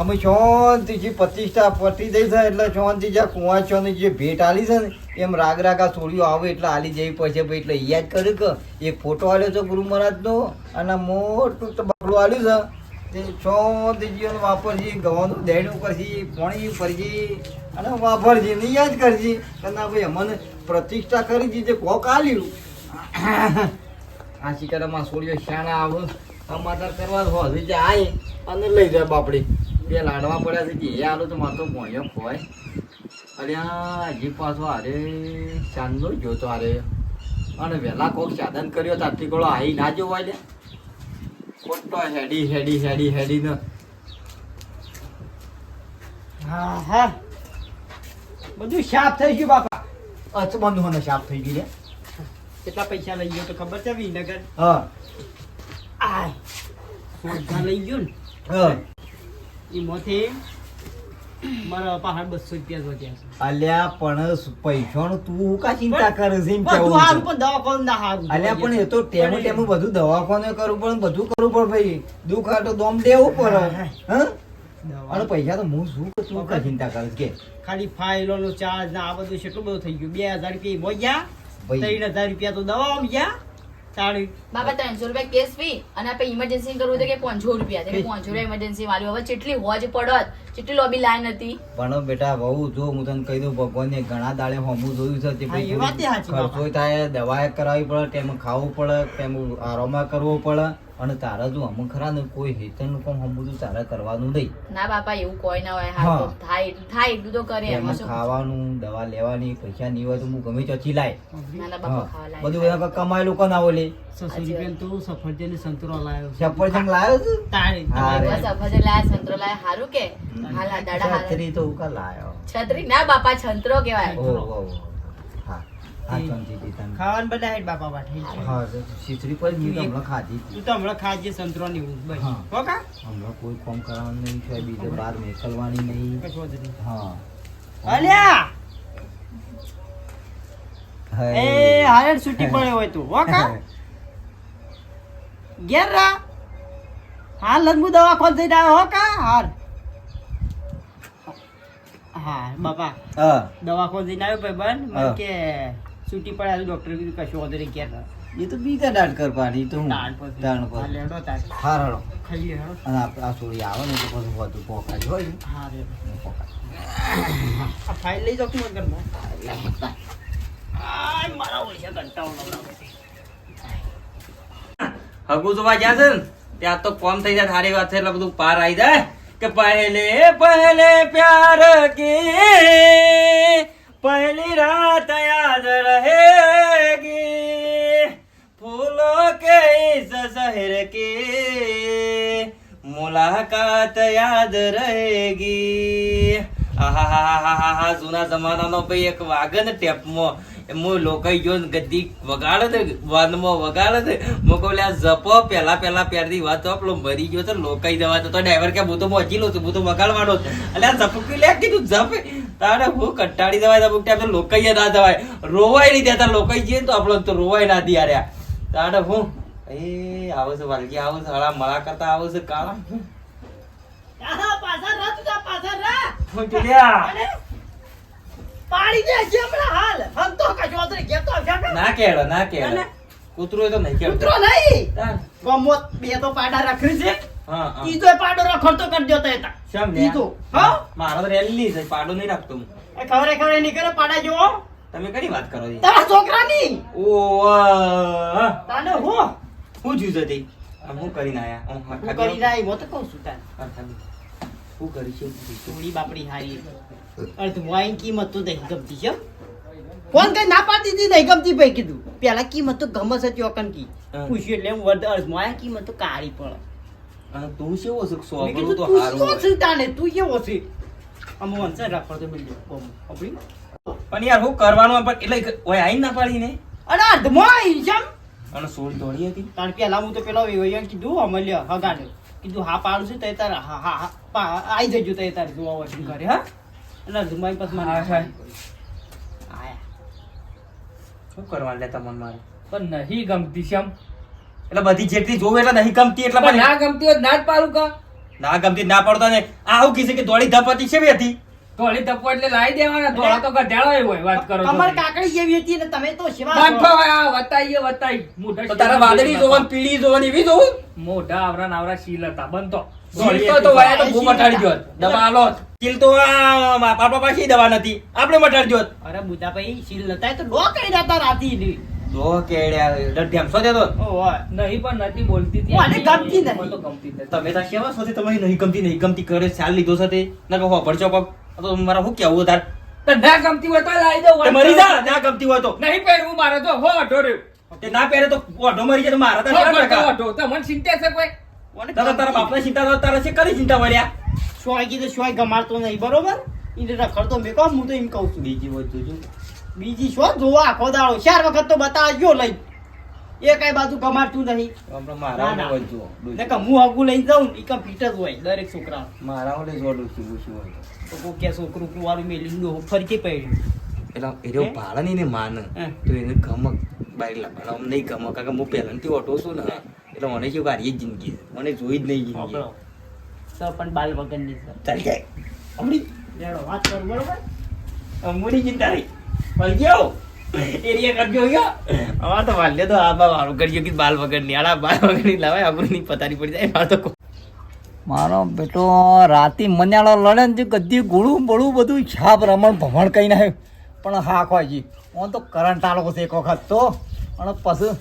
અમે શાંતિથી પ્રતિષ્ઠા પતી દઈ છે એટલે શાંતિ જ્યાં કુંવા છો ને જે ભેટ આલી છે ને, એમ રાગ રાગા છોડીઓ આવે એટલે આલી જઈ પડશે ભાઈ એટલે યાદ કર્યું કે એક ફોટો આવ્યો છે ગુરુ મહારાજનો અને મોટું તબાકડું આલ્યું છે. તે શાંતિજી એને વાપરજી, ગવાનું દેણું કરજી, પોણી ફરજી અને વાપરજી ને યાદ કરજી. અને ભાઈ અમને પ્રતિષ્ઠા કરી દીધી કોક આલ્યું. આ શિકારામાં છોડીઓ શાણા આવે. સમાચાર કરવા હોવી જાય અને લઈ જાય બાપડી. બે લાડવા પડ્યા છે જે આલો તો મારતો ભોંયો ખોય આ હજી પાછો અરે ચાંદનો જોતો અરે અને વહેલા કોક સાધન કર્યો તો આટલી ગળો આવી ના જોવાય લે ખોટો હેડી હેડી હેડી હેડી ને હા હા. બધું સાફ થઈ ગયું બાપા. અચબંધ હોને સાફ થઈ ગયું લે કેટલા પૈસા લઈ ગયો તો ખબર છે વિનગર? હા. આ લઈ ગયો ને. હા. એમાંથી મારા પહાડ બસો રૂપિયા વધ્યા અલ્યા પણ પૈસાનું તું હું કા ચિંતા કરે છે એમ કેવું હારું પણ દવાખાનું ના હારું અલ્યા પણ એ તો ટેમું ટેમું બધું દવાખાને કરવું પડે બધું કરવું પડે ભાઈ. દુઃખ તો દોમ દેવું પડે. હા. અને પૈસા તો હું શું શું કા ચિંતા કરે કે? ખાલી ફાઇલો નો ચાર્જ ને આ બધું કેટલું બધું થઈ ગયું. બે હજાર રૂપિયા ત્રણ હજાર રૂપિયા તો દવા ગયા. તાળી બાબા ત્રણસો રૂપિયા કેસ ફી અને આપણે ઇમરજન્સી કરવું તો કે પાંચસો રૂપિયા. કે પાંચસો રૂપિયા ઇમરજન્સી વાળી. હવે ચેટલી હોજ પડત? ચેટલી લોબી લાઈન હતી? પણ બેટા બહુ જો હું તને કહી દઉં ભગવાનને ઘણા દાડે હોમું જોયું છે તે બાપા. ખર્ચો થાય દવા કરાવવી પડે ટેમ ખાવું પડે ટેમ આરોમાં કરવો પડે. અને તારા જો અમુક ખરા ને કોઈ હેતનનું કામ હમું તો તારે કરવાનું નહીં. ના બાપા એવું કોઈ ના હોય. હા. થાય થાય એટલું તો કરે એમાં ખાવાનું દવા લેવાની પૈસા નહીં હોય તો હું ગમે ત્યાંથી લાય. બધું બધા કમાય લોકો ના બધું ઓલે છસો રૂપિયા તો સફરજન ને સંતરો લાયો છે. સફરજન લાયો છે? તારે અફજલ લાયા સંતરો લાયા. હારું કે? હાલા દાડા છત્રી તો ઉકા લાયો. છત્રી ના બાપા છંતરો કેવાય ઓ ઓ ઓ. હા હા શાંતિથી તને ખાવાનું બધા હેડ બાપા બાઠી હા તો પર મેં હમણાં ખાધી તું તો હમણાં ખાજે સંતરો ની બસ. હા. હમણાં કોઈ કામ કરવાનું નહીં છે બીજે બહાર મોકલવાની નહીં. કશું વાંધો નહીં. હા. અલ્યા એ હારે છૂટી પડે હોય તું. હો કા? ઘેર રા. હાલ લંબુ દવા ખોલ જઈને આવ્યો હો કા? હાર હા બાપા. દવા ખોલ જઈને આવ્યો ભાઈ બન મને કે છૂટી પડે આજે ડોક્ટર કીધું કશું વાંધો નહીં ઘેર એ તો બીજા દાંત કર પાડી તો હું પછી. પર લેડો તાર. હા રડો ખાઈ લે, અને આ છોડી આવે ને તો પછી બધું પોકાય હોય ને, હા, રે. પોકા આ ફાઇલ લઈ જાવ કે ઘરમાં આય મારા ઓળશે કંટાળો લાગે છે. હગુ જોવા જ્યાં છે ને ત્યાં તો કોમ થઈ જાય સારી વાત છે એટલે બધું પાર આવી જાય કે પહેલે પહેલે પ્યાર કે પહેલી રાત યાદ रहेगी फूलों के इस शहर की मुलाकात યાદ रहेगी આહાહાહાહાહા, જૂના જમાનાનો ભાઈ એક વાગન ટેપમાં હું લોકાઈ ગયો ને ગદ્દી વગાડે ને વાનમાં વગાડે ને હું કહું લ્યા જપો પહેલા પહેલા પહેરતી વાત તો આપણો મરી ગયો તો લોકાઈ જવા તો ડ્રાઈવર કે હું તો મોજી લઉં છું હું તો વગાડવાનો જ. એટલે આ ઝપકી લે કીધું જપે તારે હું કંટાળી દેવાય તો બુકટા તો લોકઈએ ના દેવાય રોવાય નહીં ત્યાં. લોકઈ જઈએ તો આપણો તો રોવાય ના દે યાર તારે હું? એ આવો છે વાલજી આવો છે. હળા મળા કરતા આવો છે કાળા. પાછા રા તું પાછા રા. હું ચૂલ્યા પાડી દે છે હમણાં હાલ. હમ તો કશું વાંધો નહીં, ઘેર તો આવશે આપણે. ના કેળો ના કેળો. કૂતરો તો નહીં કેળો. કૂતરો નહીં ગમોત બે તો પાડા રાખી છે. ઈજો પાડો રખડતો કરજો તો. શેમ હા? મારો તો રેલી છે પાડો નહીં રાખતો હું. એ નહીં કરે પાડા જો તમે કઈ વાત કરો છો તારા છોકરાની? ઓ તાને હો? હું હતી આમ હું કરીને આયા? હું હું ખાધી હું તો કહું છું તાને. હું કરી છે? થોડી બાપડી હારી. અર્થ વાઈન કિંમત તો નહીં ગમતી છે ફોન કઈ ના પાડી દીધી નહીં ગમતી ભાઈ કીધું. પેલા કિંમત તો ગમે છે ચોકન કી. પૂછ્યું એટલે હું વર્ધ અર્થ માયા કિંમત તો કાળી પડે અને તું કેવો છે કીધું તો તું હારું. છે તાને? તું કેવો છે? આમ વંશે રાખડતો બિલ્લો કોમ. આપણી પણ યાર હું કરવાનું પણ એટલે ઓય આઈ ના પાડી ને અરે અર્ધમાં જમ. અને સોળ દોડી હતી. તાણ પેલા હું તો પેલો વેવૈયાને કીધું અમલ્ય હગાડ્યો કીધું હા પાડું છું તે તાર હા હા હા આઈ જજો તે તાર જોવા વોશિંગ કરે હા? એટલે અર્ધમાં પાસ મને. આયા. શું કરવાનું લે તમને મારે? પણ નહીં ગમતી છે આમ. એટલે બધી જેટલી જોવે એટલે નહીં ગમતી એટલે પણ ના ગમતી હોય ના જ પાડું કા? ના ગમતી ના પડતો ને આ આવું કીધું કે દોડી ધપતી છે બેથી? દોડી ધપો એટલે લાવી દેવાના ધોળા તો ગધેડો હોય વાત કરો કમર કાકડી જેવી હતી ને તમે તો શિવા બાંધો હોય આ વતાઈએ વતાઈ. મોઢા તો તારા વાદળી જોવન પીળી જોવન એવી જોવું મોઢા આવરા નાવરા શીલ હતા બંધો તો. તો વાયા તો બહુ મટાડી ગયો દવા આલો. ચીલ તો આ બાપા પાસે દવા નથી. આપણે મટાડી ગયો અરે બુધા ભાઈ શીલ નતા તો ડો કરી દેતા રાતી ની કેડ્યા ઢેમસો દેતો? ઓય નહીં પણ નથી બોલતી હતી. મને ગમતી નથી. તો ગમતી નથી. તમે તો કેવા છો તમારી નહીં ગમતી નહીં ગમતી કરે ચાલ લીધો છે ના કહો ભરચો પગ. તો મારા શું કેવું તાર ના ગમતી હોય તો લાવી દઉં મરી જા ના ગમતી હોય તો. નહીં પહેરવું મારે તો હો અઢો તે ના પહેરે તો ઓઢો મરી જાય તો મારા તો હો કેટલા કરતો ટકા? અઢો. તમને ચિંતા છે કોઈ? તારા તારા બાપને ચિંતા તો તારા છે કરી ચિંતા વળ્યા શોય કીધું શોય ગમાડતો નહીં બરોબર? ઈને રખડતો મેકો હું તો એમ કહું છું. બીજી વસ્તુ જો. બીજી શું જોવા? આખો દાડો ચાર વખત તો બતાવજો લઈ. એ કઈ બાજુ ગમાડતું નહીં. હું હગું લઈને જાઉં એ કમ ફીટ જ હોય દરેક છોકરા મારા ઓલે જોડું છું શું હોય તો. કોઈ કે છોકરું કુવારું મેલી દો ફરકી પડ્યું. એટલે એરો રહ્યો હે? ભાળની ને માન. તો એને ગમક બાઈક લગાડો આમ નહીં ગમક કારણ કે હું પહેલાંથી ઓટો છું ને એટલે મને શું ગાડી જ જિંદગી છે. મને જોઈ જ નહીં જિંદગી. સર પણ બાલ વગરની સર ચાલી જાય અમરી વાત કરું બરોબર? અમુની ચિંતા નહીં પડી ગયો એરિયા કરજો ગયો અમાર તો વાલ્યો તો આ બા મારું કરજો કે બાલ વગરની આડા બાલ વગરની લાવાય આપણું નહીં પતારી પડી જાય મારે તો મારો બેટો રાતી મન્યાળો લડે ને જે ગદ્દી ગોળું બળું બધું છાપ રમણ ભમણ કઈ નાખ્યું પણ હા ખોજી ઓન તો કરંટ આલો છે એક વખત તો. અને પછી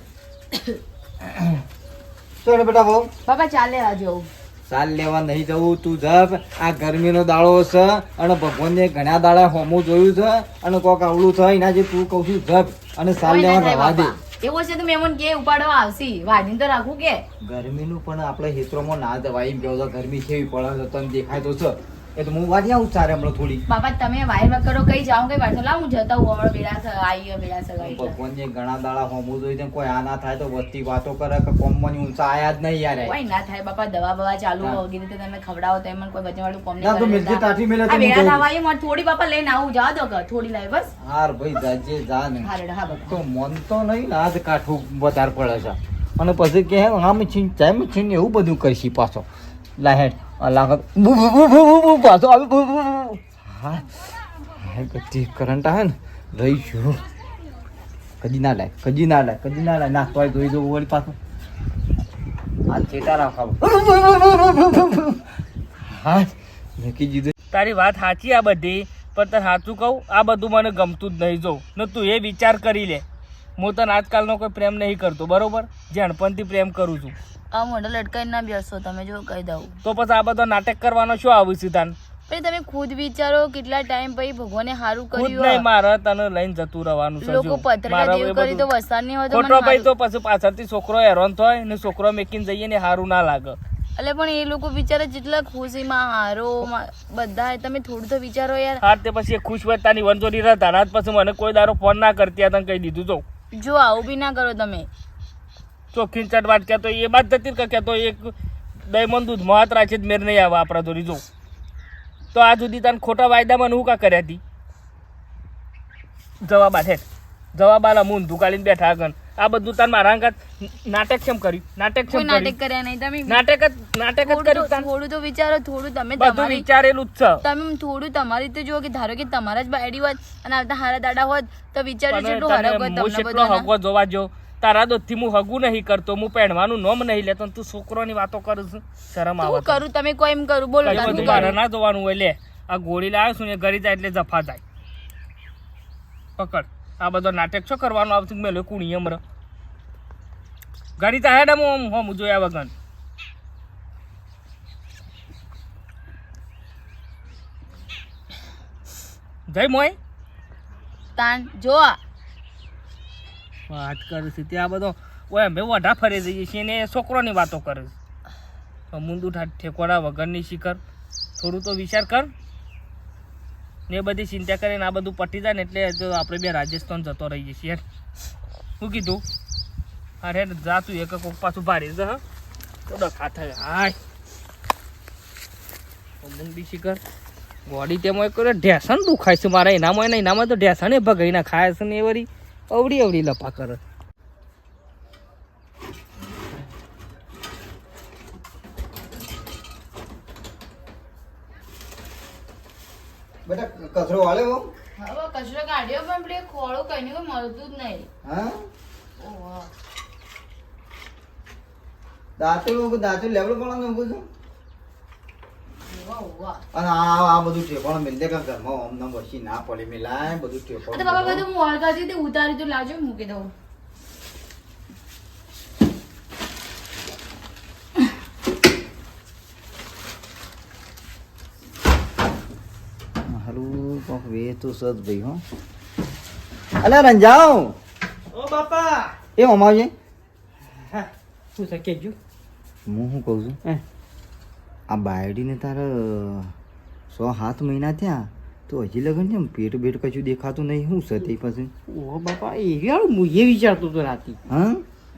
શું બેટા બહુ. બાબા ચાલે આ જવું સાલ લેવા નહીં જવું તું જપ. આ ગરમીનો દાડો છે અને ભગવાનને ઘણા દાડા હોમું જોયું છે અને કોક આવડું છે એના જે તું કહું છું જપ અને સાલ લેવા રવા દે. એવો છે તો મેમન કે ઉપાડવા આવશી. વાજીને તો રાખું કે. ગરમીનું પણ આપણે હિત્રોમાં ના જવાય એમ તો ગરમી કેવી પડે છે તને દેખાય તો છે. એ તો હું વાજી આવું ચારે હમણાં થોડી બાપા તમે વાયર વર્ક કરો કઈ જાઉં કઈ વાંધો લાવું જતા હું હમણાં બેડા સ- આવી બેડા સગાઈ ભગવાનને ઘણા દાડા હોમું જોઈ કોઈ આ ના થાય તો વસ્તી વાતો કરે કે કોમમાં ઊંચા આયા જ નહીં યાર કોઈ ના થાય બાપા દવા બવા ચાલુ હા. વગેરે રીતે તમે ખવડાવો તો એમાં કોઈ વજનવાળું કોમ ના તો નહીં મિલજી તાઠી મિલે તો બેડા લાવાય લાવવા થોડી બાપા લઈને આવું જા દો કે થોડી લાવી બસ. હાર ભાઈ જાજે જા ને. હા રેડા હા બાપા. તો મન તો નહીં આજ કાઠું વધારે પડે છે. અને પછી કે આમ છીન ચામ છીન એવું બધું કરશી પાછો. લાહેડ લાગત બુ બુ બુ બુ બુ બુ, પાછો આવી બુ બુ. હા. હા લાય, કદી લાય કદી લાય. ના, તોય જોઈ દઉં વળી પાછું. આ હા, મૂકી દીધું. તારી વાત સાચી આ બધી, પણ તને સાચું કહું, આ બધું મને ગમતું જ નહીં જોઉં ને તું એ વિચાર કરી લે. હું તને આજકાલનો કોઈ પ્રેમ નહીં કરતો, બરોબર? અણપણથી પ્રેમ કરું છું. આ મોઢા લટકાઈ ના બેસો તમે જો કહી દઉં. તો પછી આ બધો નાટક કરવાનો શું આવું સિદ્ધાંત? પછી તમે ખુદ વિચારો કેટલા ટાઈમ પછી ભગવાને સારું ખુદ નહીં મારે તને લઈને જતું રહેવાનું છે લોકો. પથરા મારે કરી તો વસાન નહીં હોય તો ખોટો ભાઈ તો પછી પાછળથી છોકરો હેરાન થાય ને છોકરો મેકીને જઈએ ને સારું ના લાગે. એટલે પણ એ લોકો વિચારે જેટલા ખુશીમાં હારો બધા તમે થોડું તો વિચારો યાર. હા તે પછી ખુશ હોય તાની વંચોડી રહેતા ના પછી મને કોઈ દારો ફોન ના કરતી તને કહી દીધું તો જો આવું બી ના કરો તમે. ચોખ્ખી ચટવાટ કહેતો એ બાદ જતી કે કહેતો એક દહીંમાં દૂધમાં હાથ રાખી જ મેર નહીં આવે આપણા જોડી જો. તો આ સુધી તને ખોટા વાયદામાં હું કા કર્યા હતી જવાબ આઠે જવાબ આલા મૂન ઊંધું બેઠા આગળ. આ બધું તાર મારા અંગાત નાટક કેમ કર્યું? નાટક કેમ નાટક કર્યા? નહીં તમે નાટક જ નાટક જ કર્યું તો- થોડું તો વિચારો થોડું તમે બધું વિચારેલું જ છે. તમે થોડું તમારી રીતે જુઓ કે ધારો કે તમારા જ બાયડી હોત અને આવતા હારા દાડા હોત તો વિચાર્યું જેટલું હરક હોત તમને બધું. જોવા જો. તારા દોસ્તથી હું હગું નહીં કરતો હું પહેણવાનું નોમ નહીં લેતો તું છોકરોની વાતો કરું છું. શરમ આવે કરું? તમે કોઈ એમ કરું? બોલો શું મારે ના જોવાનું હોય લે. આ ગોળી લાવ્યો છું ને ઘરે જાય એટલે જફા જાય પકડ. આ બધો નાટક છો કરવાનો આવતું મેલો કુણી અમર. ઘડી તો હેડ હું હોમ જોયા વગર. જય મોય તાન જો આ. વાત કરે ત્યાં બધો ઓય અમે વઢા ફરી જઈએ છીએ ને છોકરોની વાતો કરે છે. મુંડું ઠેકોડા વગરની શિખર. થોડું તો વિચાર કર. ને બધી ચિંતા કરીને આ બધું પટી જાય ને એટલે આપણે બે રાજસ્થાન જતો રહીએ છીએ શું કીધું? અરે, જા તું એક કોક પાછું ભારે જ, હા. તો હાય. મુંડી શિખર. ગોડી તેમાં એક ઢેસણ દુખાય છે મારા, એનામાં એના એનામાં તો ઢેસણ એ ભગાઈને ખાય છે ને એ વળી. અવડી અવડી લપા કરે. બેટા કચરો વાળ્યો હવે કચરો કાઢ્યો પણ પેલી કઈ નહીં મળતું જ નહીં. હા? દાંતળું દાંતળું લેવડું પણ મૂકું છું. અને આ આ બધું ટેપણ મિલ દે કે ઘરમાં ઓમ વસી ના પડે મિલાય બધું તો બાબા બધું હું ઓળ કરતી ઉતારી તો લાવજો મૂકી દઉં. હારું કોક વે તો સદ ભાઈ હો. અલે રંજાઓ. ઓ બાપા. એ મમાવજે હા શું છે કેજો. હું શું કહું છું? હે. આ બાયડીને તારા સો સાત મહિના થયા તો હજી લગન છે પેટ બેટ કશું દેખાતું નહીં. શું સતી પછી? ઓ બાપા એ વાળું હું એ વિચારતો હતો રાતે. હા?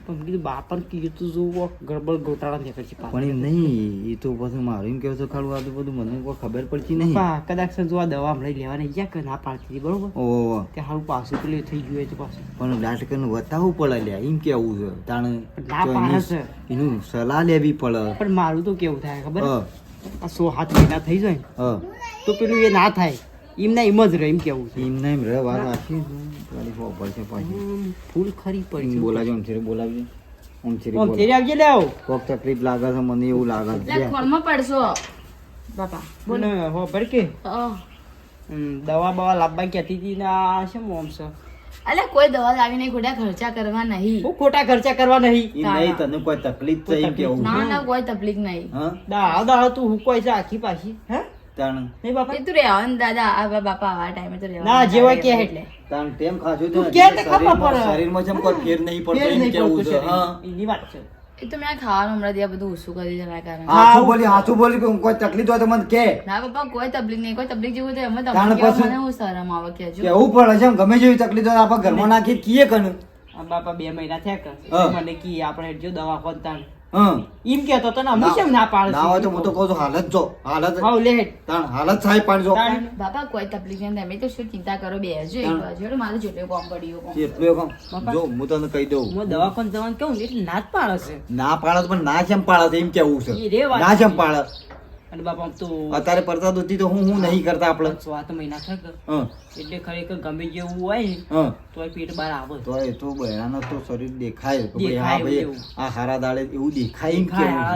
પણ કીધું બાપાને કીધું જો ગડબડ ગોટાળા નીકળે પણ નહીં એ તો પછી મારું એમ કહેવું ખાલું આ તો બધું મને કોઈ ખબર પડતી નહીં. કદાચ જો આ દવા હમણાં લેવાને ગયા કે ના પાડતી હતી બરોબર? ઓ કે હારું પાછું પેલું થઈ ગયું તો પાછું. પણ ડાક્ટરને બતાવવું પડે લ્યા એમ કેવું છે. તાણે ના પાડે એનું સલાહ લેવી પડે. પણ મારું તો કેવું થાય ખબર? આ સો હાથ મહિના થઈ જાય તો પેલું એ ના થાય. એમ ના એમ જ રહે એમ કેવું છે? એમ ના એમ રહે વાત રાખી તારી ખબર છે પાછી. ફૂલ ખરી પડી બોલાજો આમ છેરે બોલાવજો. આમ છેરે ઓમ બોલાવ. આવજે લેવ કોક તકલીફ લાગે છે મને એવું લાગે છે. એટલે ખોળમાં પડશો. બાપા બોલો. હો ભર કે અહ. હમ, દવા બવા લાવવા કહેતી હતી ને આ શું મોમ છે. અલે કોઈ દવા લાવીને ખોટા ખર્ચા કરવા નહીં. હું ખોટા ખર્ચા કરવા નહીં. નહીં તને કોઈ તકલીફ છે એમ કેવું ના ના કોઈ તકલીફ નહીં. હા? દા દા તું કોઈ છે આખી પાછી હે? તાણ. નહીં બાપા એ તું રહેવાનું દાદા આ બાપા આવા ટાઈમે તો રહેવાનું ના જેવા કે એટલે. તાણ તેમ ખાજો તો કે તે ખબર પડે. શરીરમાં જેમ કોઈ ફેર નહીં પડતો એમ કેવું છે? હા. એની વાત છે. એ તો મેં ખાવાનું હમણાં ત્યાં બધું ઓછું કરી દેવાના કારણે. હાથું બોલી હાથું બોલી કે કોઈ તકલીફ હોય તો મને કે. ના બાપા કોઈ તકલીફ નહીં કોઈ તકલીફ જેવું તો એમ તમને મને હું શરમ આવે કેજો કેવું પડે છે? ગમે જેવી તકલીફ હોય આપણે ઘરમાં નાખી કીએ કનું. બાપા બે મહિના થયા કે. મને કી આપણે જો દવા હા એમ કે તો તને અમે કેમ ના પાડે ના હોય તો હું તો કહું છું હાલત જો હાલત હાવ લે. તાણ હાલત સાહેબ પાડજો. બાપા કોઈ તકલીફ નહીં તમે તો શું ચિંતા કરો બે હજુ એક બાજુ. મારું જેટલું કોમ પડ્યું કોમ. જો હું તને કહી દઉં. હું દવા કોણ જવાનું કહું ને એટલે ના જ પાડે છે. ના પાડે તો પણ ના કેમ પાડે એમ કેવું છે? ના કેમ. પાડે? અને બાપા તો અત્યારે પડતા દૂધી તો હું હું નહીં કરતા આપણે. સ્વાત મહિના થાય એટલે ખરેખર ગમે જેવું હોય તો તોય પેટ બહાર આવે. તો એ તો બહેરાનો તો શરીર દેખાય. કે ભાઈ હા ભાઈ. આ હારા દાડે એવું દેખાય કે.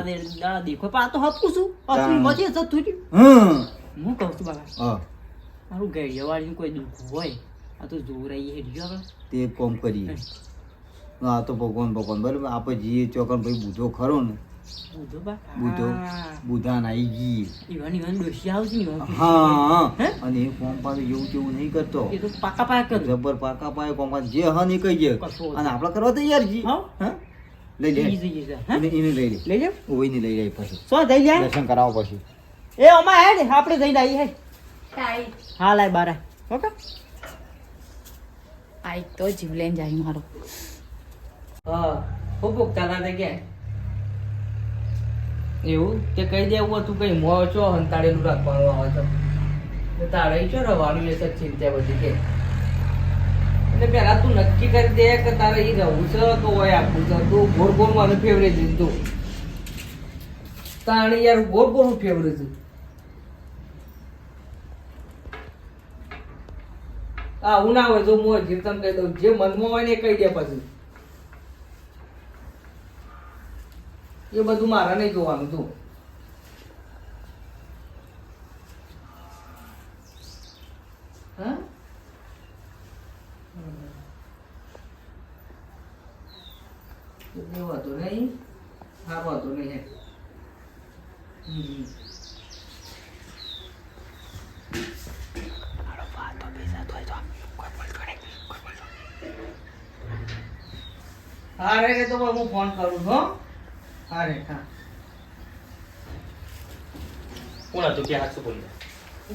દે- દાડા દેખો. પણ આ તો હપું છું. હપું પછી જતું રહ્યું. હું. કહું છું હા. મારું ગળિયાવાળીનું કોઈ દુઃખ હોય આ તો જોરાઈ હેડ્યો હવે. તે કોમ કામ કરીએ આ તો ભગવાન ભગવાન. બરાબર આપણે જઈએ ચોકન ભાઈ બુધો ખરો ને. બુધો બા. બુધો. બુધાન આવી ગઈ. ઈવન ઈવન ડોશી આવશે ને હા હા. અને એ કોમ પાસે એવું તેવું નહીં કરતો. એ તો પાકા પાયા કરું. જબર પાકા પાયા કોમ પાસે જે હા નહીં કહી દે. અને આપણે કરવા તૈયાર છીએ. હા? હા? લઈ લે? એને લઈ લે. લઈ જાવ ઓવીને લઈ લે પછી. સો જઈ જાય દર્શન કરાવો પછી. એ ઓમાં હે ને આપણે જઈને આવી હે. હા લાય બાર. ઓકે? આઈ તો જીવ લઈને જાય મારો. હા ખૂબ ના કે? એવું? તે કહી દેવું હતું કઈ મો છો, હંતાડેલું રાખવાનું આવે તો તારે છો રવાનું એ સચિન ત્યાં બધી કે? એટલે પેલા તું નક્કી કરી દે કે તારે એ રહું છે તો હોય આપવું છે? તું ગોળ ગોળ ફેવરેટ છે તું. તાણે યાર ગોળ ગોળ ફેવરેટ છે. આ હું ના હોય તો હું જીવતમ કહી દઉં, જે મનમાં હોય ને કહી દે પછી. એ બધું મારે નહીં જોવાનું તું હા? એવું હતું નહીં. સારું હતું નહીં. હમ. હા રે તો હું ફોન કરું હો. હા. રેખા કોણ હતું? કે હાથ બોલી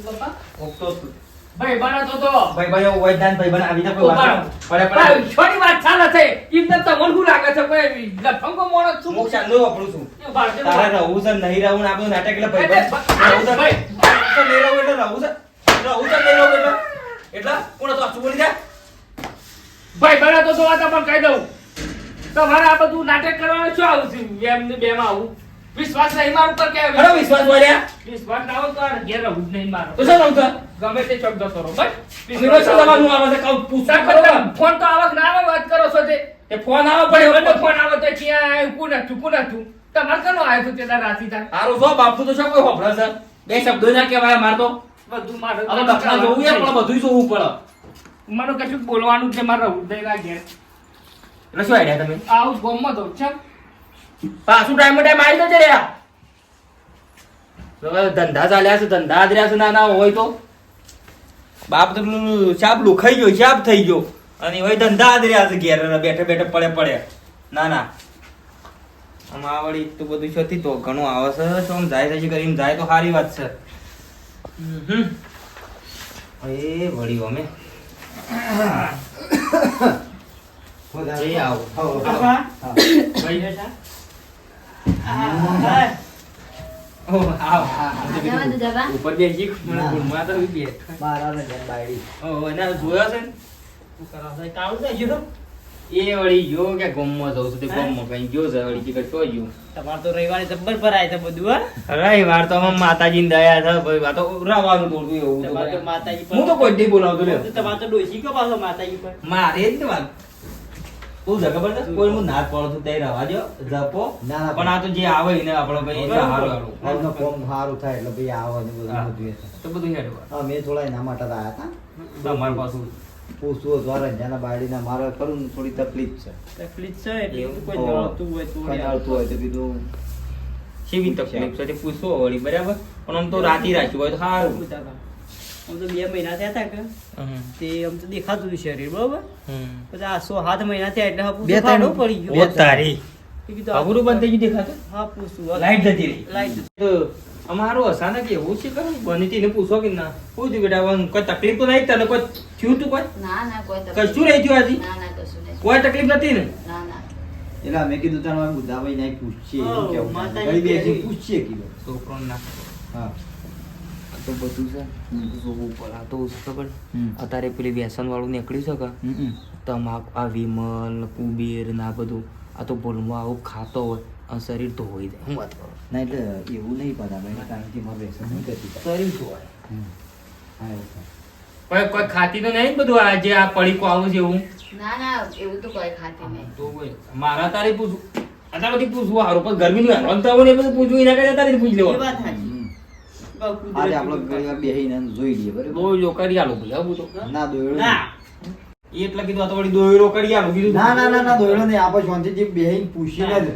પપ્પા? ઓકતો છું ભાઈ બના તો તો. ભાઈ ભાઈ વૈદાન ભાઈ બને આવી રીતે કોઈ વાત પડે પડે. છોડી વાત ચાલે છે. એમ તો તમને શું લાગે છે? ભાઈ લફંગો મોણસ છું હું ચાંદો વાપરું છું. તારે રહું છે નહીં રહું આપણું નાટક એટલે ભાઈ રહું છે ભાઈ. રહું નહીં રહું એટલે રહું છે. રહું છે નહીં રહું એટલે? એટલે કોણ તો આછું બોલી ભાઈ બને તો તો વાત પણ કહી દઉં. તમારે આ બધું નાટક કરવાનું શું આવું છે? એમ ને માં આવું. વિશ્વાસ નહીં મારું પર કે ખરો વિશ્વાસ? બોલ્યા વિશ્વાસ ના હોય તો આ ઘેર રહું જ નહીં મારો. તો શું રહું ગમે તે શબ્દ કરો બસ. વિશ્વાસ શું તમારું આવે છે? કહું પૂછા? કરો ફોન તો આવક ના આવે વાત કરો છો તે. એ ફોન આવે પડે મને ફોન આવે તો ક્યાં આવ્યું કોણ કુ હતું તમારે કનો આવ્યો તો તેના રાતી તા તારું શું બાપુ તો શું કોઈ હોભળે છે? બે શબ્દો ના કહેવાય માર તો. બધું મારે હવે દક્ષિણા જોવું છે પણ બધું જોવું પડે. મને કશું બોલવાનું છે મારે રહું નહીં લાગે એટલે શું આઈડિયા તમે? આવું ગોમમાં દઉં છે. પાછું ટાઈમ ટાઈમ આવી જશે રહ્યા ધંધા ચાલ્યા છે ધંધા આદર્યા છે ના ના હોય તો. બાપ તો ચાપ લુખાઈ ગયો ચાપ થઈ ગયો. અને હવે ધંધા આદર્યા છે ઘેર બેઠે બેઠે પડે પડે. ના ના. આમાં વળી તો બધું છે તો ઘણું આવે છે તો આમ જાય છે કરીને જાય તો સારી વાત છે. એ વળી અમે. એ આવો. બાપા. ભાઈ ઓ આવ જવા ઉપર બેસી ગુણમાં તો બે મારા ને જેમ બાયડી. ઓ એના જોયો છે ને? શું કરો છો? કાળું થઈ ગયું? એ વળી ગયો કે ગોમમાં જવું છું તે ગોમમાં કઈ ગયો છે વળી ચીકટ તો ગયો. તમારે તો રવિવારે જબ્બર ભરાય છે બધું હા. અરે વાર તો આમાં માતાજીની દયા છે ભાઈ વાતો તો રવાનું તોડતું એવું તો તમારે તો ભાઈ. માતાજી હું તો કોઈ દી બોલાવતો તમારે તો ડોસી કયો પાછો માતાજી પર. મારે જ ને વાત. તું ખબર છે? કોઈ હું નાત પડું છું તે રવા જો જપો. ના, ના. પણ આ તો જે આવે ને આપણો ભાઈ એ સારું. આજનો ફોર્મ સારું થાય એટલે ભાઈ આવે ને બધું બધું એ તો બધું હેડવા. હા, મેં થોડા એના માટે આયા હતા. તમાર પાછું પૂછવું દ્વારા જેના બાળીના બાયડીના મારે કરું થોડી તકલીફ છે. તકલીફ છે એટલે? કોઈ ઓહો. હોય તો નડતું હોય તો કીધું. શેવી તકલીફ છે? પૂછવો વળી બરાબર? પણ આમ તો રાતી રાખ્યું હોય તો સારું આમ તો બે મહિના થયા હતા કે. તે આમ તો દેખાતું હતું શરીર બરોબર? પછી આ સો સાત મહિના થયા એટલે બે ફાડો ત્રણ- પડી ગયો. તારી. અઘરું બંધ થઈ ગયું દેખાતું? હા પૂછું લાઈટ જતી રહી. લાઈટ તો અમારું અચાનક એવું છે કે બનીતી ને પૂછો કે ના. પૂછ્યું બેટા કોઈ તકલીફ તો નહીં તને? કોઈ થયું તું કોઈ? ના ના કોઈ તકલીફ કશું રહી થયું આજી ના ના કશું નહીં. કોઈ તકલીફ નથી ને? ના ના. એટલે અમે કીધું હવે બુદ્ધાભાઈ ને પૂછીએ એવું કેવું. પૂછીએ કીધું. છોકરો ના હા. તો બધું છે. જોવું પડે આ તો ખબર. હમ. અત્યારે પેલી વ્યસન વાળું નીકળ્યું છે કે. તમાક આ વિમલ કુબેર ના બધું આ તો ભૂલમાં આવું ખાતો હોય અને શરીર ધોવાઈ જાય. હું વાત કરું? ના એટલે એવું નહીં બધાભાઈ કારણ કે મારે વ્યસન નહીં કરતી શરીર ધોવાય. એવું કોઈ કોઈ ખાતી તો નહીં બધું આ જે આ પડીકો આવું છે એવું? ના ના એવું તો કોઈ ખાતી નહીં. તો મારા તારે પૂછવું. અત્યારે બધી પૂછવું સારું પણ ગરમીનું હેરાન થવું ને એ બધું પૂછવું એના કરતા તારે પૂછી એ લેવાનું વાત સાચી હમ. બહુ આજે આપણે ઘણી વાર જોઈ લઈએ બરાબર? દોયડો કરી આલો ભલે આવું તો. ના દોયડો ના. એટલે કીધું આ તો વળી દોયડો કરી આલો કીધું ના ના ના ના દોયડો નહીં આપણે શાંતિથી બેહીને પૂછીને જ.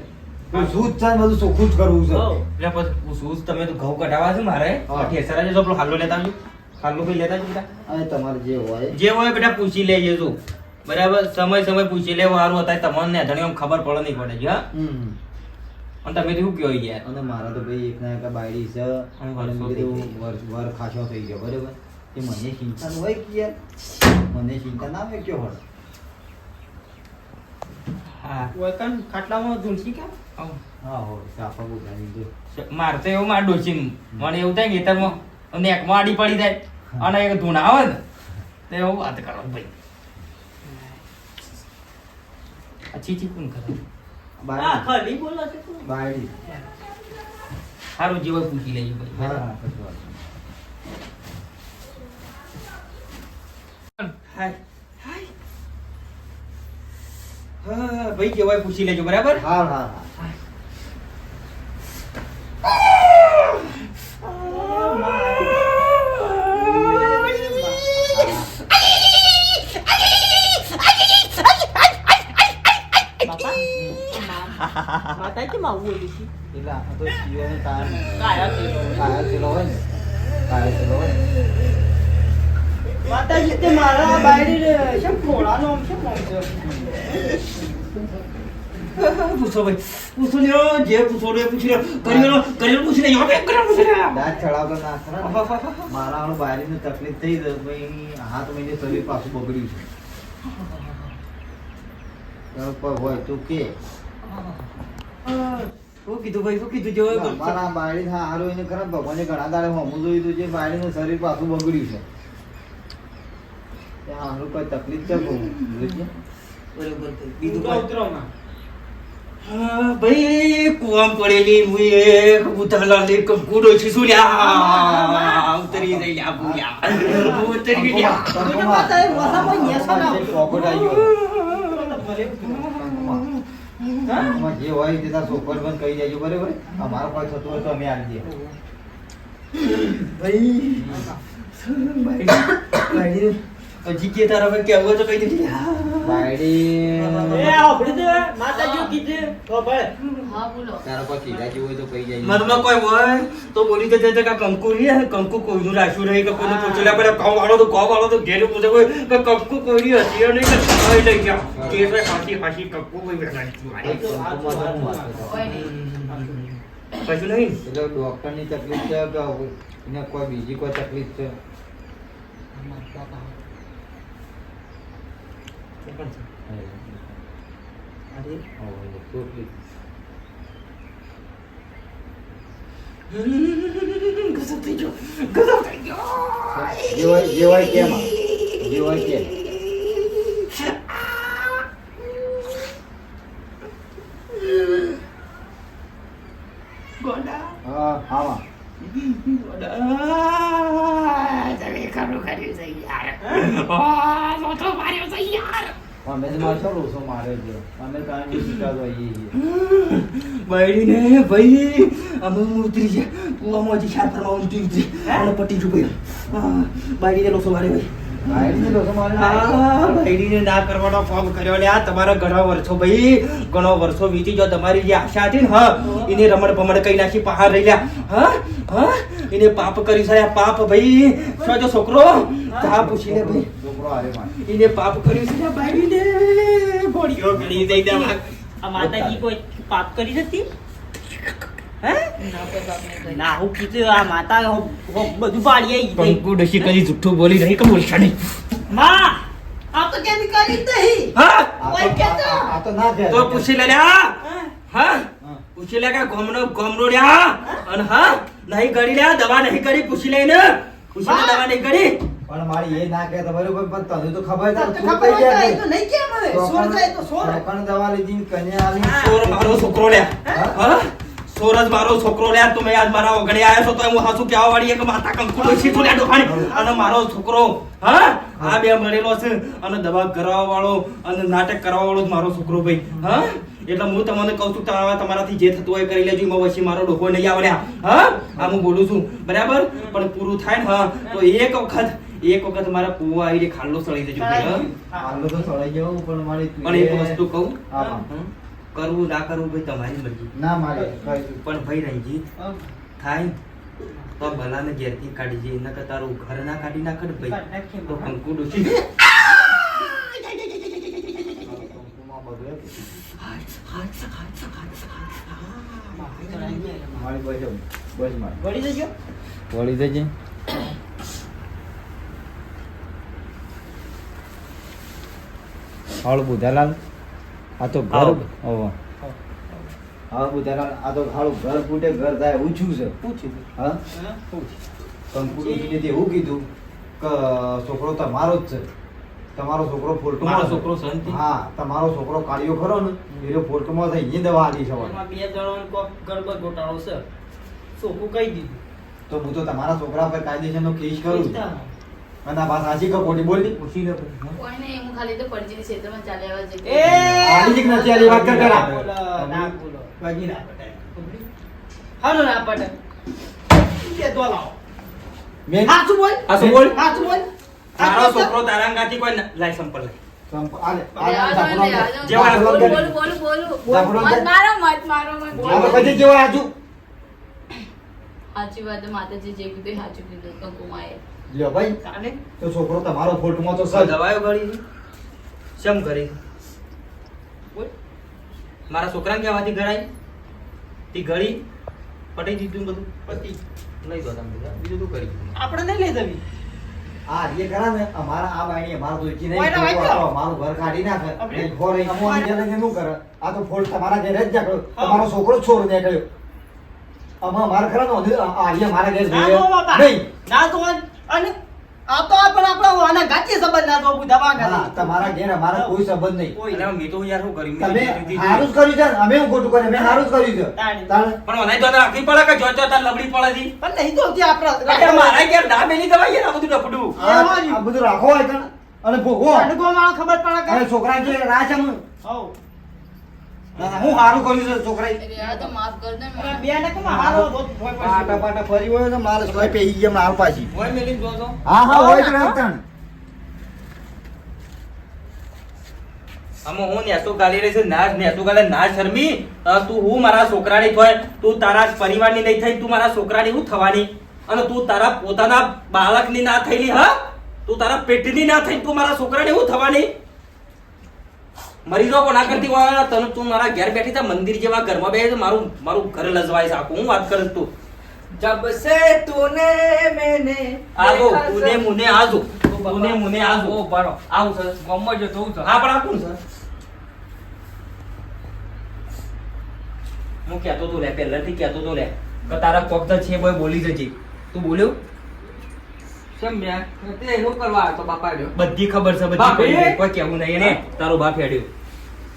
પૂછવું જ છે બધું ચોખ્ખું જ કરવું છે. હો. એટલે પછી પૂછવું જ તમે તો ઘઉં કઢાવા છે મારે? હા. ઠેસરા જજો પેલો હાલો લેતા આવજો. હાલો ભાઈ લેતા આવજો તમારે જે હોય. જે હોય બેટા પૂછી લેજે છું બરાબર? સમય સમય પૂછી લેવું સારું અત્યારે તમને અજાણી ખબર પડે નહીં પડે છે હા. અને તમે તો શું કહો યાર? અને મારા તો ભાઈ એક ના એક બાયડી છે. અને મેં કીધું વર વર ખાસો થઈ ગયો બરાબર? એ મને ચિંતા ન હોય કે યાર. મને ચિંતા ના હોય કે હોય હા ખાટલામાં ધૂળસી કેમ હા હો સાફા બોલાવી દો મારે તો એવું મારે ડોસી મને એવું થાય કે ખેતરમાં નેકમાં આડી પડી જાય અને એક ધૂણ આવે ને તો એવું વાત કરો ભાઈ. આ ચીચી કોણ કરે? બાયડી બોલો બાયડી સારું જેવું પૂછી લેજો ભાઈ હા. હાય. હાય. હા ભાઈ કેવાય પૂછી લેજો બરાબર? હા હા હા બાપા માતાજી માં આવું બોલી છે એટલે આ તો શિવનો ટાઈમ કાયા તેલો. કાયા તેલો હોય ને. કાયા તેલો હોય માતાજી તે મારા બાયડી શેમ ખોળાનો આમ છે? પૂછો ભાઈ પૂછો લ્યો જે પૂછો લે પૂછી લ્યો કરિયો કરિયો પૂછી લેજો હવે કરિયો પૂછી લે દાંત ચડાવતો ના ખરા મારા હાલો બાયરીને તકલીફ થઈ તો ભાઈ હાથ મહિને શરીર પાછું બગડ્યું છે. હોય તું કે. શું કીધું ભાઈ શું કીધું જો મારા બાયડી હા હારું એને ખરા ભગવાને ઘણા દાડે હમું જોયું હતું જે બાયડીનું શરીર પાછું બગડ્યું છે. ત્યાં હારું કોઈ તકલીફ છે બહુ બરોબર બીજું ભાઈ કુવામ પડેલી હું એક ઉતરલા લે કંકુડો છું શું લ્યા ઉતરી જઈ લ્યા ભૂયા ઉતરી ગયા નેસો ના જે હોય તે તા સોપર બંધ કહી દેજો બરાબર અમારો કોઈ થતું હોય તો અમે આવી દઈએ ભાઈ ભાઈ હજી કે તારા ભાઈ કેવું તો કહી દીધી. બાયડી એ આપણે તો માતાજી કીધે. તો ભાઈ. હા બોલો. તારા કોઈ કીધા જેવું હોય તો કહી જાય. મનમાં કોઈ હોય તો બોલી દેજે કે કંકુ રે કંકુ કોઈનું રાખ્યું નહીં કે કોઈનું પૂછેલા પડે કઉ વાળો તો કઉ વાળો તો ઘેર પૂછે કોઈ કે કંકુ કોઈની હતી નહીં કે કોઈ લઈ ગયા. કે ફાંસી ફાંસી કંકુ કોઈ તો. કોઈ કશું નહીં? એટલે ડોક્ટરની તકલીફ છે કે કોઈ બીજી કોઈ તકલીફ છે? ગજબ થઈ ગયો. ગજબ થઈ ગયો. કેમ? કેમ? ગોડા. હા હા. તમે ખરું કર્યું છે યાર મોટો માર્યો છે યાર અમે જ મારશો લોસો મારે છે અમે કાંઈ બી શીખાતો આવીએ છીએ બૈરીને ભાઈ અમે ઉતરી છે કુવામાં હજી ચાર ફરવા ઉતરી છે અને ભાઈ. બાયડીને લોસો મારે આ બૈરીને ના કરવાનો ફોર્મ કર્યો લે આ તમારા ઘણા વર્ષો ભાઈ ઘણો વર્ષો વીતી જો તમારી જે આશા હતી ને હા એને રમણ ભમણ કઈ નાખી પહાડ રહી લ્યા. હા હા એને પાપ કરી છે પાપ ભાઈ શું જો છોકરો ભાઈ. એને પાપ કર્યું છે ગોળીઓ ગળી દઈ દેવા આ માતાજી કોઈ પાપ કરી હતી ના હું કીધું આ માતા બધું પાડી આવી. કંકુ ડોશી કદી જુઠ્ઠું બોલી રહી કે બોલશા નહીં. માં! આ તો કેમ કરી નહીં હા? આ તો- આ- આ તો ના કહે તો પૂછી લે હા? હા? હા. પૂછી લે કે ગોમનો ગોમરો હા? અને હા? નહીં કરી લે દવા નહીં કરી પૂછી લઈને પૂછી લે દવા નહીં કરી. પણ મારી એ ના કહે તો બરોબર પણ તને તો ખબર ખબર તો ગયા એ તો નહીં કેમ હવે સોર જાય તો સોર. પણ દવા લીધી કન્યા આવી. સોર મારો છોકરો લે. હા? સોર મારો છોકરો લ્યા તમે આજ મારા ઓગણે આવ્યા છો તો હું હાસુ કહેવા વાળી કે માતા કંકુ ડોશી છું લ્યા ડોહાણી. અને મારો છોકરો હા આ બે મળેલો છે અને દવા કરવા વાળો અને નાટક કરવા વાળો જ મારો છોકરો ભાઈ હા. એટલે હું તમને કહું છું તમારા તમારાથી જે થતું હોય કરી લેજો એમાં પછી મારો ડોકો નહીં આવડ્યા હા. આ હું બોલું છું બરાબર? પણ પૂરું થાય ને હા તો એક વખત એક વખત મારા કુવા આવીને ખાલ્લો સળી દેજો ખાલ્લો તો સળાઈ જવું પણ મારી પણ એક વસ્તુ કહું હા? કરવું ના કરવું ભાઈ તમારી મરજી. ના મારે પણ ભાઈ રણજીત થાય. ને તો ભલાને ઘેરથી કાઢી જઈએ નકર તારું ઘર ના કાઢી નાખે ને ભાઈ. તો કંકુ મારી વળી જજો. હાલો બુધાલાલ. આ તો ઘર ઓહો. હા બુધાલાલ આ તો હાલું ઘર ફૂટે ઘર થાય ઊંચું છે. પૂછ્યું હા? કંકુડીને એવું કીધું કે છોકરો તમારો જ છે. તમારો છોકરો ફોલ્ટમાં મારો છોકરો શાંતિ. હા તમારો છોકરો કાઢ્યો ખરો ને એ ફોલ્ટમાં થઈ એ દવા આલી છે બે જણાનો ગડબડ ગોટાળો છે. છોકરું કહી દીધું. તો હું તો તમારા છોકરા પર કાયદેસરનો કેસ કરું. અને આ વાત સાચી કે ખોટી બોલતી પૂછી લે કોઈ નહીં હું ખાલી તો ફરજીની ક્ષેત્રમાં ચાલ્યા આવ્યા છે એ આલી જ નથી આલી વાત કર કરા. ના બોલો. બાકી ના પટે હાલો ના પટે કે તો લાવ મેં હાચું બોલ હાચું બોલ. હાચું બોલ તારો છોકરો તારાંગાથી કોઈ ના- લાય સંપલ લાય. સંપ- આલે- લેવા આલે દો, દાખલો લેવા દે. દો. જેવા દાખલો બોલું, દે. બોલું, બોલું, બોલું. દાખલો દે. મત મારો, મત મારો, મત આ તો બોલો. પછી કેવો આજુ સાચી વાત માતાજી જે કીધું સાચું કીધું કંકુમાએ લ્યો ભાઈ. તો છોકરો તમારો ફોટમાં તો સર. દવાયો ગળી છે? શેમ કરી? બોલ. મારા છોકરાને કહેવાથી ગળાઈ તી ગળી પટી દીધું બધું. પતિ. લઈ દો તમે બીજું શું કરી આપણે નહીં લઈ જવી. આ જે ખરા ને. અમારા આ બાઈની અમારા તો એકી નહીં અમારું ઘર કાઢી નાખે. એ ઘોર અહીં અમો શું કરે? આ તો ફોલ્ટ તમારા ઘરે જ નીકળ્યો તમારો છોકરો જ ને ગયો આમાં અમારા ખરા નો આ મારા ઘેર તો નહીં. ના તો અને આ તો આ આપણો આના ગાંઠી સંબંધ ના તો બુધાવા હા તમારા ઘેર અમારા કોઈ સંબંધ નહીં. મેં તો યાર શું કર્યું મેં તમે જ કર્યું છે અમે હું ખોટું કર્યું અમે હારું જ કર્યું છે. પણ મને તો રાખવી પડે કે જો જો તાર લબડી પડે છે? પણ નહીં તો હોતી આપણા મારા ઘેર ના મેલી દવા યાર આ બધું ડફડું. આ બધું રાખો. અને ભોગવો. અનુભવ વાળો ખબર પડે કે છોકરા જે રાહ છે હું. હું સારું કર્યું છે છોકરાએ અરે આ તો માફ કર દે અને મને. બે ને કેમ હારો ધોત ભોય પડશે. પાટા પાટા ફરી હોય તો માલ સોય પેહી ગયા માલ પાછી. ઓય મેલી જો તો. હા હોય નેસો ગાલી રહી છે ના નેસો ગાલે ના શરમી. તું હું મારા છોકરાની થોય તું તારા પરિવાર પરિવારની નહીં થઈ તું મારા છોકરાની હું થવાની? અને તું તારા પોતાના બાળકની ના થયેલી હા? તું તારા પેટની ના થઈ તું મારા છોકરાની હું થવાની? મરી જાઓ કોના કરતી વાળા તને તું મારા ઘેર બેઠી તા મંદિર જેવા ઘરમાં બેસે મારું મારું ઘર લજવાય છે. આખું હું વાત કરું તું? જબ સે તૂને મેને આગો તુને મુને આજો તુને મુને આજો ઓ બારો આવું સર ગમમાં જો તો હા પણ આ કોણ સર હું કહેતો તો લે પહેલેથી કહેતો તો લે કે તારા કોક તો છે બોય બોલી જજે. તું બોલ્યો કેમ યાર તે શું કરવા આવ્યો તો બાપા રહ્યો બધી ખબર છે બધી? કોઈ કેવું નહીં ને તારો બાપ હેડ્યો.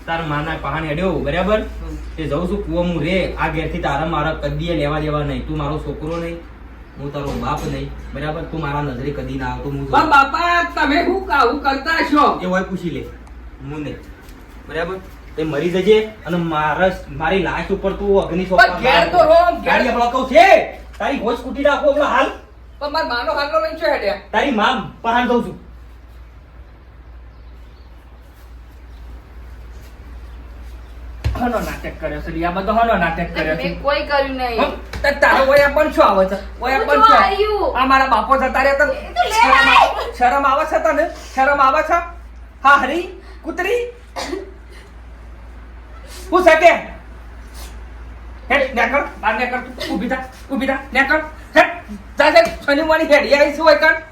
તારા માના પહાણ હેડ્યો બરાબર? તે જઉં છું કુવો હું રે. આ ઘેરથી તારા મારા કદીએ લેવા દેવા નહીં. તું મારો છોકરો નહીં. હું તારો બાપ નહીં. બરાબર? તું મારા નજરે કદી ના આવતો હું બાપા તમે હું કાવું કરતા છો? એ હોય પૂછી લે. હું નહીં. બરાબર? તે મરી જજે અને મારા મારી લાશ ઉપર તું અગ્નિ પણ ઘેર તો ઘેર. છે. તારી હોશ કૂટી નાખો હાલ. પણ મારા માનો હાલો લઈને છે હેડ્યા તારી માં પહાણ દઉં છું. હનો નાટક કર્યો છે આ બધો હનો નાટક કર્યો છે. મેં કોઈ કર્યું નહીં. તારો ઓયા પણ શું આવે છે? ઓયા પણ શું આ મારા બાપો જતા રહ્યા તો શરમ આવે- છે તને? શરમ આવે છે? હા હરી? કુતરી? હું શકે? હેડ નેકર બાર નેકર તું ઊભી થા ઊભી થા નેકર હેડ તારે શનિવારની હેડી આવી શું હોય કાન